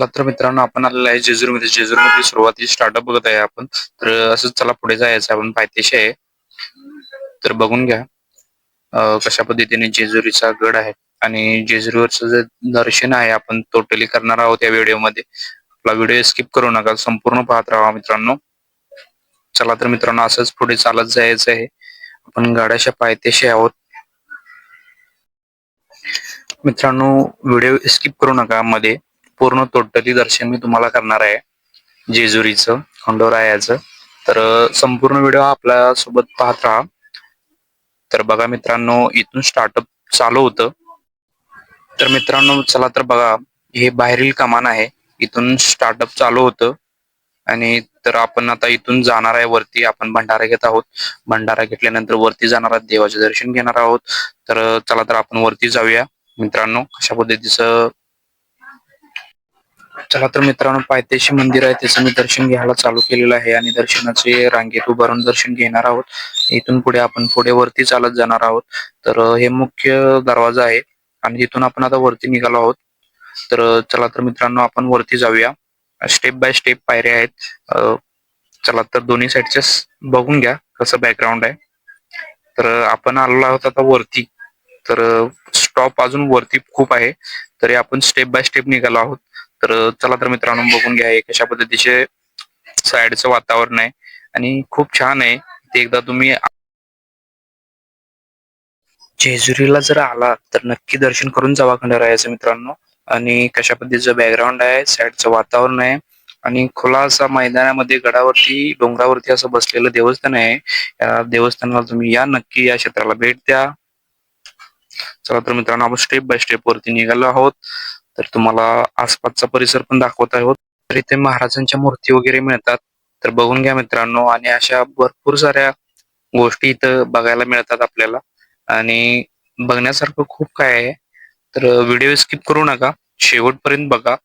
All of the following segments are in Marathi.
चला तर मित्रांनो आपण आलेलो आहे जेजुरीमध्ये. जेजुरीमध्ये सुरुवाती स्टार्टअप बघत आहे आपण. तर असंच चला पुढे जायचं आपण पायथेशी आहे. तर बघून घ्या कशा पद्धतीने जेजुरीचा गड आहे. आणि जेजुरीवरचं जे दर्शन आहे आपण टोटली करणार आहोत या व्हिडिओमध्ये. आपला व्हिडिओ स्किप करू नका संपूर्ण पाहत राहा मित्रांनो. चला तर मित्रांनो असंच पुढे चालत जायचं आहे. आपण गाड्याच्या पायथ्याशी आहोत. मित्रांनो व्हिडिओ स्किप करू नका मध्ये. पूर्ण टोटली दर्शन मी तुम्हाला करणार आहे. जेजुरीचं खंडोरायाचं. तर संपूर्ण व्हिडिओ आपल्यासोबत पाहत राहा. तर बघा मित्रांनो इथून स्टार्टअप चालू होतं. तर मित्रांनो चला तर बघा हे बाहेरील कमान आहे. इथून स्टार्टअप चालू होतं. आणि तर आपण आता इथून जाणार आहे. वरती आपण भंडारा घेत आहोत. भंडारा घेतल्यानंतर वरती जाणार आहोत. देवाचे दर्शन घेणार आहोत. तर चला तर आपण वरती जाऊया. मित्रांनो अशा पद्धतीचं चला तर मित्रांनो पायथ्याशी मंदिर आहे त्याचं मी दर्शन घ्यायला चालू केलेलं आहे आणि दर्शनाचे रांगेत उभारून दर्शन घेणार आहोत. इथून पुढे आपण पुढे वरती चालत जाणार आहोत. तर हे मुख्य दरवाजा आहे आणि तिथून आपण आता वरती निघालो आहोत. तर चला तर मित्रांनो आपण वरती जाऊया. स्टेप बाय स्टेप पायऱ्या आहेत. चला तर दोन्ही साईडचे बघून घ्या कसं बॅकग्राऊंड आहे. तर आपण आलेलो आहोत आता वरती. तर स्टॉप अजून वरती खूप आहे. तरी आपण स्टेप बाय स्टेप निघालो आहोत. तर चला तर मित्रांनो बघून घ्या हे कशा पद्धतीचे साईडचं वातावरण आहे. आणि खूप छान आहे. ते एकदा तुम्ही जेजुरीला जर आला तर नक्की दर्शन करून जावा खंडरायाचं मित्रांनो. आणि कशा पद्धतीचं बॅकग्राऊंड आहे साईडचं वातावरण आहे. आणि खुला असा मैदानामध्ये गडावरती डोंगरावरती असं बसलेलं देवस्थान आहे. या देवस्थानाला तुम्ही या नक्की या क्षेत्राला भेट द्या. चला तर मित्रांनो आपण स्टेप बाय स्टेप वरती निघालो आहोत. तर तुम्हाला आसपासचा परिसर पण दाखवत आहोत. तर इथे महाराजांच्या मूर्ती वगैरे मिळतात. तर बघून घ्या मित्रांनो आणि अशा भरपूर साऱ्या गोष्टी इथं बघायला मिळतात आपल्याला. आणि बघण्यासारखं खूप काय आहे. तर व्हिडिओ स्किप करू नका. शेवटपर्यंत बघा.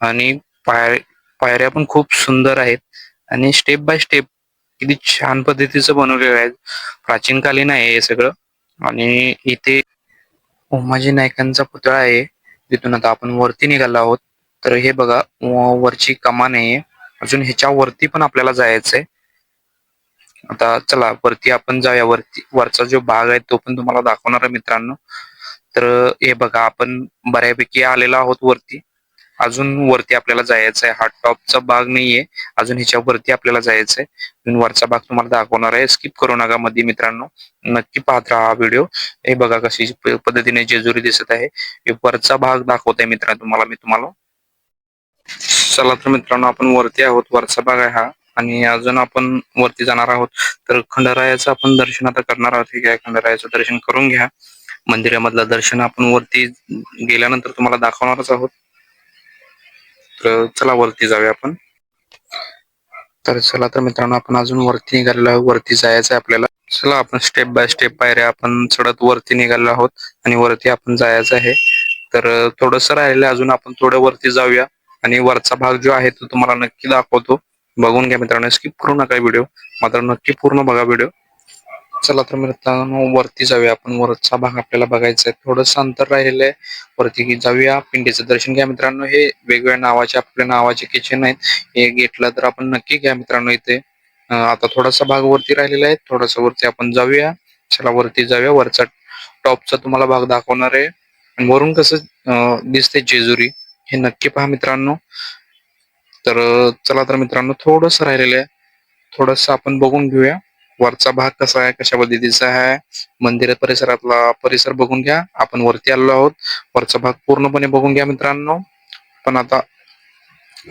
आणि पाय पायऱ्या पण खूप सुंदर आहेत. आणि स्टेप बाय स्टेप किती छान पद्धतीचं बनवलेलं आहे. प्राचीन कालीन आहे हे सगळं. आणि इथे उमाजी नायकांचा पुतळा आहे. तिथून आता आपण वरती निघालो आहोत. तर हे बघा वरची कमान आहे. अजून ह्याच्या वरती पण आपल्याला जायचंय. आता चला वरती आपण जाऊया. वरती वरचा जो भाग आहे तो पण तुम्हाला दाखवणार आहे मित्रांनो. तर हे बघा आपण बऱ्यापैकी आलेलो आहोत वरती. अजून वरती आपल्याला जायचं आहे हा टॉपचा भाग नाहीये. अजून ह्याच्या वरती आपल्याला जायचंय. वरचा भाग तुम्हाला दाखवणार आहे. स्किप करू नका मध्ये मित्रांनो. नक्की पाहत राहा हा व्हिडिओ हे बघा कशी पद्धतीने जेजुरी दिसत आहे. हे वरचा भाग दाखवत आहे मित्रांनो तुम्हाला मी तुम्हाला. चला तर मित्रांनो आपण वरती आहोत. वरचा भाग आहे हा. आणि अजून आपण वरती जाणार आहोत. तर खंडरायाचं आपण दर्शन आता करणार आहोत. ठीक आहे खंडरायाचं दर्शन करून घ्या. मंदिरामधलं दर्शन आपण वरती गेल्यानंतर तुम्हाला दाखवणारच आहोत. तर चला वरती जाऊया आपण. तर चला तर मित्रांनो आपण अजून वरती निघालेलो आहोत. वरती जायचं आहे आपल्याला. चला आपण स्टेप बाय स्टेप पायऱ्या आपण चढत वरती निघालेलो आहोत आणि वरती आपण जायचं आहे. तर थोडस राहिलं अजून आपण थोडं वरती जाऊया आणि वरचा भाग जो आहे तो तुम्हाला नक्की दाखवतो. बघून घ्या मित्रांनो. स्किप करू नका व्हिडिओ मात्र नक्की पूर्ण बघा व्हिडिओ चला तर मित्रांनो वरती जाऊया आपण. वरचा भाग आपल्याला बघायचा आहे. थोडस अंतर राहिलंय. वरती जाऊया. पिंडीचं दर्शन घ्या मित्रांनो. हे वेगवेगळ्या नावाचे आपल्या नावाचे किचन आहेत. हे घेतलं तर आपण नक्की घ्या मित्रांनो इथे. आता थोडासा भाग वरती राहिलेला आहे. थोडासा वरती आपण जाऊया. चला वरती जाऊया. वरचा टॉपचा तुम्हाला भाग दाखवणार आहे. आणि वरून कसं दिसते जेजुरी. हे नक्की पहा मित्रांनो. तर चला तर मित्रांनो थोडस राहिलेलं आहे. थोडस आपण बघून घेऊया. वरचा भाग कसा आहे कशा पद्धतीचा आहे मंदिर परिसरातला परिसर बघून घ्या. आपण वरती आलेलो आहोत. वरचा भाग पूर्णपणे बघून घ्या मित्रांनो. पण आता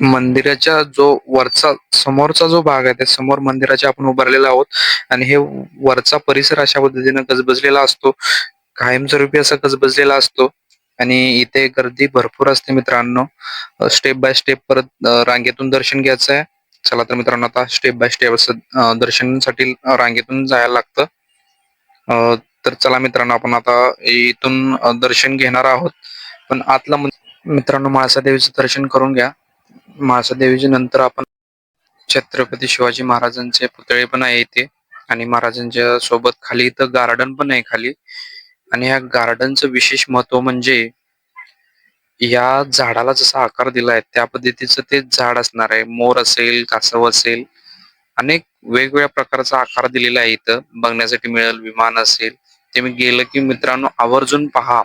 मंदिराच्या जो वरचा समोरचा जो भाग आहे त्या समोर मंदिराच्या आपण उभारलेला आहोत. आणि हे वरचा परिसर अशा पद्धतीने गजबजलेला असतो. कायमस्वरूपी असा गजबजलेला असतो. आणि इथे गर्दी भरपूर असते मित्रांनो. स्टेप बाय स्टेप परत रांगेतून दर्शन घ्यायचं आहे. चला तर मित्रांनो आता स्टेप बाय स्टेप असं दर्शनासाठी रांगेतून जायला लागतं. तर चला मित्रांनो आपण आता इथून दर्शन घेणार आहोत. पण आतला मित्रांनो म्हाळसा देवीचं दर्शन करून घ्या. म्हाळसा देवीच्या नंतर आपण छत्रपती शिवाजी महाराजांचे पुतळे पण आहे इथे. आणि महाराजांच्या सोबत खाली इथं गार्डन पण आहे खाली. आणि ह्या गार्डनचं विशेष महत्त्व म्हणजे या झाडाला जसा आकार दिलाय त्या पद्धतीचं ते झाड असणार आहे. मोर असेल कासव असेल अनेक वेगवेगळ्या प्रकारचा आकार दिलेला आहे इथं. बघण्यासाठी मिळेल विमान असेल. ते मी गेलं की मित्रांनो आवर्जून पहा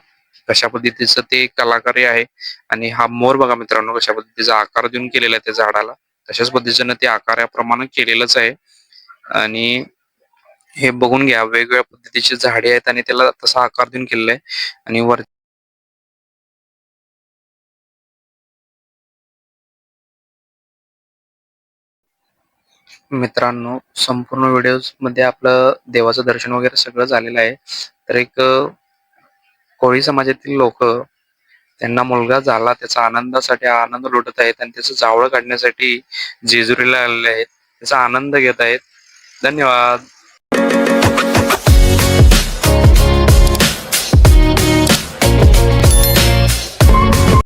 कशा पद्धतीचं ते कलाकारी आहे. आणि हा मोर बघा मित्रांनो कशा पद्धतीचा आकार देऊन केलेला आहे त्या झाडाला. तशाच पद्धतीनं ते आकाराप्रमाणे केलेलंच आहे. आणि हे बघून घ्या वेगवेगळ्या पद्धतीची झाडे आहेत आणि त्याला तसा आकार देऊन केलेला आहे. आणि वर मित्रांनो संपूर्ण व्हिडिओमध्ये आपलं देवाचं दर्शन वगैरे सगळं झालेलं आहे. तर एक कोळी समाजातील लोक त्यांना मुलगा झाला त्याचा आनंदासाठी आनंद लुटत आहेत आणि त्याचं जावळ काढण्यासाठी जेजुरीला आलेले आहेत. त्याचा आनंद घेत आहेत. धन्यवाद.